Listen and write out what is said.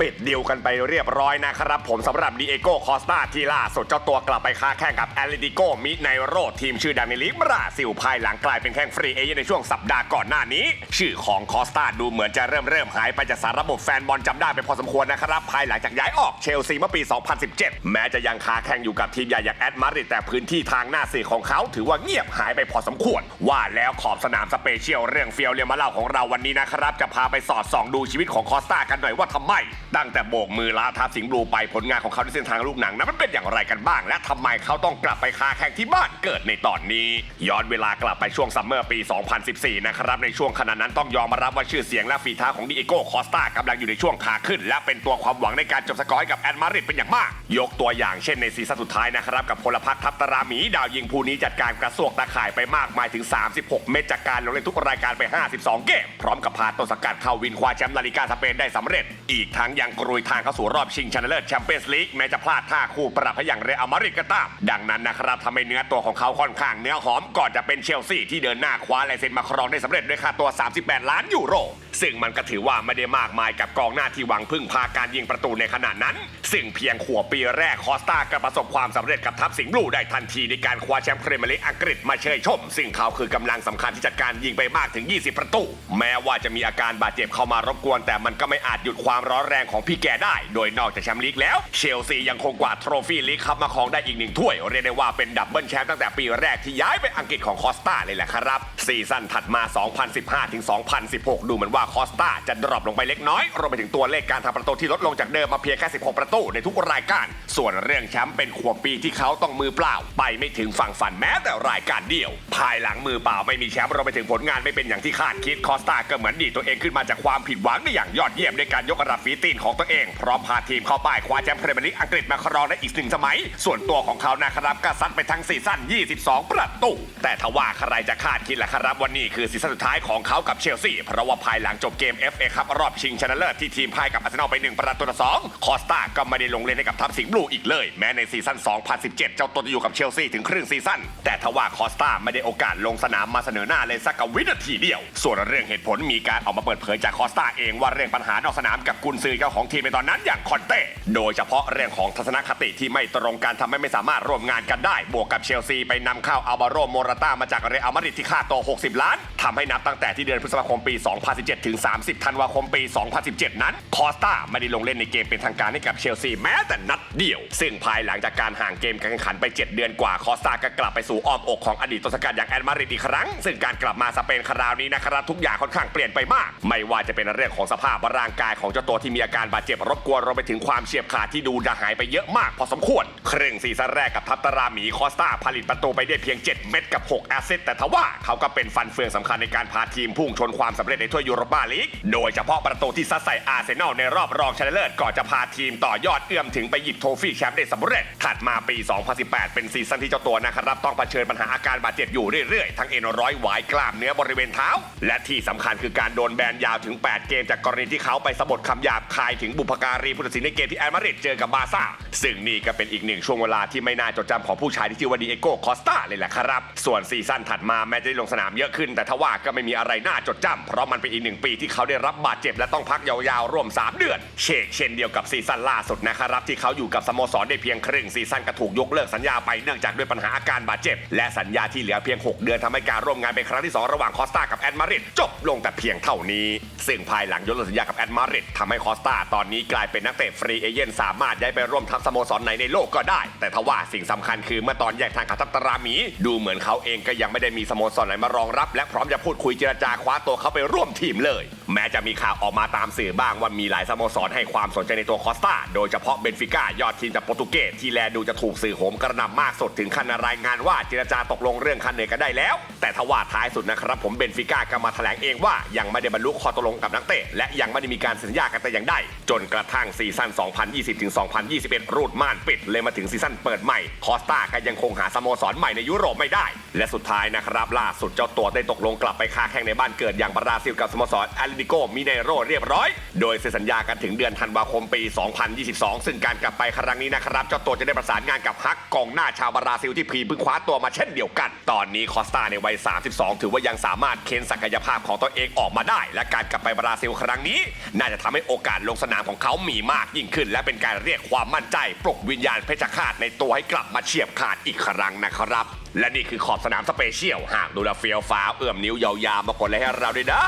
ปิดดีลกันไปเรียบร้อยนะครับผมสำหรับดีเอโก้คอสตาที่ล่าสุดเจ้าตัวกลับไปค้าแข่งกับแอตเลติโกมิไนโรทีมชื่อดังในลีกบราซิลภายหลังกลายเป็นแข่งฟรีเอเย่นในช่วงสัปดาห์ก่อนหน้านี้ ชื่อของคอสตาดูเหมือนจะเริ่มเริ่มหายไปจากสารระบบแฟนบอลจำได้ไปพอสมควรนะครับภายหลังจากย้ายออกเชลซีเมื่อปี 2017 แม้จะยังค้าแข่งอยู่กับทีมใหญ่อย่างแอตมาดริดแต่พื้นที่ทางหน้าสื่อของเขาถือว่าเงียบหายไปพอสมควร ว่าแล้วขอบสนามสเปเชียลเรื่องเฟียวเรียมาเล่าของเราวันนี้นะครับจะพาไปสอดส่องดูชีวิตของคอสตากันหน่อยว่าทำไมตั้งแต่โบกมือลาทับสิงห์บลูไปผลงานของเขาในเส้นทางลูกหนังนั้นมันเป็นอย่างไรกันบ้าง และทำไมเขาต้องกลับไปคาแข่งที่บ้านเกิดในตอนนี้ ย้อนเวลากลับไปช่วงซัมเมอร์ปี 2014 นะครับ ในช่วงขณะนั้นต้องยอมรับว่าชื่อเสียงและฝีเท้าของดิเอโกคอสตากำลังอยู่ในช่วงขาขึ้น และเป็นตัวความหวังในการจบสกอร์ให้กับแอดมาริดเป็นอย่างมาก ยกตัวอย่างเช่นในซีซั่นสุดท้ายนะครับกับพลพักทัพตราหมีดาวยิงผู้นี้จัดการกระซวกตาข่ายไปมากมายถึง 36 เม็ดจากการลงเล่นทุกรายการไป 52 เกม พร้อมกับพาต้นสังกัดเข้าวินคว้าแชมป์ลาลิกาสเปนได้สำเร็จ อีกทั้งยังกรุยทางเข้าสู่รอบชิงชนะเลิศแชมเปี้ยนส์ลีกแม้จะพลาดท่าคู่ปรับให้อย่างเรอัลมาดริดก็ตามดังนั้นนะครับทำให้เนื้อตัวของเขาค่อนข้างเนื้อหอมก่อนจะเป็นเชลซีที่เดินหน้าคว้าลายเซ็นมาครองได้สำเร็จด้วยค่าตัว 38 ล้านยูโรซึ่งมันก็ถือว่าไม่ได้มากมายกับกองหน้าที่หวังพึ่งพาการยิงประตูในขณะนั้น ซึ่งเพียงขวบปีแรกคอสตาก็ประสบความสำเร็จกับทัพสิงห์บลูได้ทันทีในการคว้าแชมป์พรีเมียร์ลีกอังกฤษมาเชยชม ซึ่งเขาคือกำลังสำคัญที่จัดการยิงไปมากถึง 20 ประตู แม้ว่าจะมีอาการบาดเจ็บเข้ามารบกวน แต่มันก็ไม่อาจหยุดความร้อนแรงของพี่แกได้ โดยนอกจากแชมป์ลีกแล้วเชลซียังคงกวาดโทรฟี่ลีกคัพมาครองได้อีกหนึ่งถ้วยเรียกได้ว่าเป็นดับเบิลแชมป์ตั้งแต่ปีแรกที่ย้ายไปอังกฤษของคอสตาเลยแหละครับซีซั่นถัดมา 2015 ถึง 2016 ดูเหมือนว่าคอสตาจะดรอปลงไปเล็กน้อย รวมไปถึงตัวเลขการทำประตูที่ลดลงจากเดิมมาเพียงแค่ 16 ประตูในทุกรายการ ส่วนเรื่องแชมป์เป็นขวบปีที่เขาต้องมือเปล่า ไปไม่ถึงฝั่งฝันแม้แต่รายการเดียว ภายหลังมือเปล่าไม่มีแชมป์รวมไปถึงผลงานไม่เป็นอย่างที่คาดคิดคอสตาก็เหมือนดีดตัวเองขึ้นมาจากความผิดหวังได้อย่างยอดเยี่ยมในการยกระดับฝีตีนของตัวเองพร้อมพาทีมเข้าป้ายคว้าแชมป์พรีเมียร์ลีกอังกฤษมาครองได้อีกหนึ่งสมัย ส่วนตัวของเขานะครับก็ซัดไปทั้งซีซั่น 22 ประตูแต่ทว่าใครจะคาดคิดล่ะครับว่านี่คือซีซั่นสุดท้ายของเขากับเชลซีเพราะว่าภายหลังจบเกม FA คัพรอบชิงชนะเลิศที่ทีมพ่ายกับอาร์เซนอลไป 1 ประตูต่อสองคอสตาก็ไม่ได้ลงเล่นให้กับทัพสิงห์บลูอีกเลย แม้ในซีซั่น 2017 เจ้าตัวจะอยู่กับเชลซีถึงครึ่งซีซั่นแต่ทว่าคอสตาไม่ได้โอกาสลงสนามมาเสนอหน้าเลยสักกวินาทีเดียว ส่วนเรื่องเหตุผลมีการออกมาเปิดเผยจากคอสตาเองว่าเรื่องปัญหานอกสนามกับกุนซือเจ้าของทีมในตอนนั้นอย่างคอนเต้โดยเฉพาะเรื่องของทัศนคติที่ไม่ตรงกันทำให้ไม่สามารถร่วมงานกันได้ บวกกับเชลซีไปนำเข้าอัลวาโรโมราตามาจากเรอัลมาดริดที่ค่าตัว60 ล้านทำให้นับตั้งแต่ที่เดือนพฤษภาคมปี 2017 ถึง 30 ธันวาคมปี 2017 นั้น คอสตาไม่ได้ลงเล่นในเกมเป็นทางการให้กับเชลซีแม้แต่นัดเดียว ซึ่งภายหลังจากการห่างเกมการแข่งขันไป 7 เดือนกว่าคอสตาก็กลับไปสู่อ้อมอกของอดีตต้นสังกัดอย่างแอดมาริดอีกครั้ง ซึ่งการกลับมาสเปนคราวนี้นะครับทุกอย่างค่อนข้างเปลี่ยนไปมาก ไม่ว่าจะเป็นเรื่องของสภาพร่างกายของเจ้าตัวที่มีอาการบาดเจ็บรบกวนรวมไปถึงความเฉียบขาดที่ดูจะหายไปเยอะมากพอสมควรครึ่งซีซั่นแรกกับทัพตาราหมีคอสตาผลิตประตูไปได้เพียง 7 เม็ดกับ 6 แอสซิสแต่ทว่าเขาก็เป็นฟันเฟืองสำคัญในการพาทีมพุ่งชนความสำเร็จในถ้วยยูโรปาลีก โดยเฉพาะประตูที่ซัดใส่อาร์เซนอลในรอบรองชนะเลิศก่อนจะพาทีมต่อยอดเอื้อมถึงไปหยิบโทฟี่แชมป์ได้สำเร็จ ถัดมาปี 2018 เป็นซีซั่นที่เจ้าตัวนะครับต้องเผชิญปัญหาอาการบาดเจ็บอยู่เรื่อยๆ ทั้งเอ็นร้อยหวายกล้ามเนื้อบริเวณเท้า และที่สำคัญคือการโดนแบนยาวถึง 8 เกม จากกรณีที่เขาไปสะบดคำหยาบคายถึงบุพการีผู้ตัดสินในเกมที่แอลมาดริดเจอกับบาซ่า ซึ่งนี่ก็เป็นอีกหนึ่งช่วงเวลาที่ไม่น่าจดจำของผู้ชายที่ชื่อว่าดีเอโกคอสตาเลยแหละครับ ส่วนซีซั่นถัดมาแม้จะได้ลงสนามเยอะขึ้น แต่ทว่าก็ไม่มีอะไรน่าจดจำเพราะมันเป็นอีกหนึ่งปีที่เขาได้รับบาดเจ็บและต้องพักยาวๆร่วม 3 เดือน เชกเช่นเดียวกับซีซั่นล่าสุดนะครับที่เขาอยู่กับสโมสรได้เพียงครึ่งซีซั่นก็ถูกยกเลิกสัญญาไปเนื่องจากด้วยปัญหาอาการบาดเจ็บ และสัญญาที่เหลือเพียง 6 เดือนทำให้การร่วมงานเป็นครั้งที่ 2 ระหว่างคอสตากับแอดมาริดจบลงแต่เพียงเท่านี้ ซึ่งภายหลังยกเลิกสัญญากับแอดมาริดทำให้คอสตาตอนนี้กลายเป็นนักเตะฟรีเอเย่นสามารถย้ายไปร่วมทัพสโมสรไหนในโลกก็ได้ แต่ทว่าสิ่งสำคัญคือเมื่อตอนแยกทางกับทัพตรามี ดูเหมือนเขาเองก็ยังไม่ได้มีสโมสรไหนมารองรับ และพร้อมจะพูดคุยเจรจาคว้าตัวเขาไปร่วมทีมเลย แม้จะมีข่าวออกมาตามสื่อบ้างว่ามีหลายสโมสรให้ความสนใจในตัวคอสตาโดยเฉพาะเบนฟิก้ายอดทีมจากโปรตุเกสที่แลดูจะถูกสื่อโหมกระหน่ำมากสดถึงขั้นรายงานว่าเจรจาตกลงเรื่องคันเหนื่อยกันได้แล้ว แต่ทว่าท้ายสุดนะครับผมเบนฟิก้าก็มาแถลงเองว่ายังไม่ได้บรรลุข้อตกลงกับนักเตะและยังไม่ได้มีการสัญญากันแต่อย่างใดจนกระทั่งซีซั่น 2020-2021 รูดม่านปิดเลยมาถึงซีซั่นเปิดใหม่คอสตาก็ยังคงหาสโมสรใหม่ในยุโรปไม่ได้ และสุดท้ายนะครับล่าสุดเจ้าตัวได้ตกลงกลับไปค้าแข่งในบ้านเกิดอย่างบราซิลกับสโมสรอตเลติโกมิเนโรเรียบร้อย โดยเซ็นสัญญากันถึงเดือนธันวาคมปี 2022 ซึ่งการกลับไปครั้งนี้นะครับ เจ้าตัวจะได้ประสานงานกับฮักกองหน้าชาวบราซิลที่พีเพิ่งคว้าตัวมาเช่นเดียวกัน ตอนนี้คอสตาในวัย 32 ถือว่ายังสามารถเค้นศักยภาพของตัวเองออกมาได้ และการกลับไปบราซิลครั้งนี้ น่าจะทำให้โอกาสลงสนามของเขามีมากยิ่งขึ้น และเป็นการเรียกความมั่นใจปลุกวิญญาณเพชรฆาตในตัวให้กลับมาเฉียบขาดอีกครั้งนะครับ และนี่คือขอบสนามสเปเชียลหากดูแลเฟียวฟ้าวเอื้อมนิ้วยาวๆมากดไลค์ให้เราด้วยนะ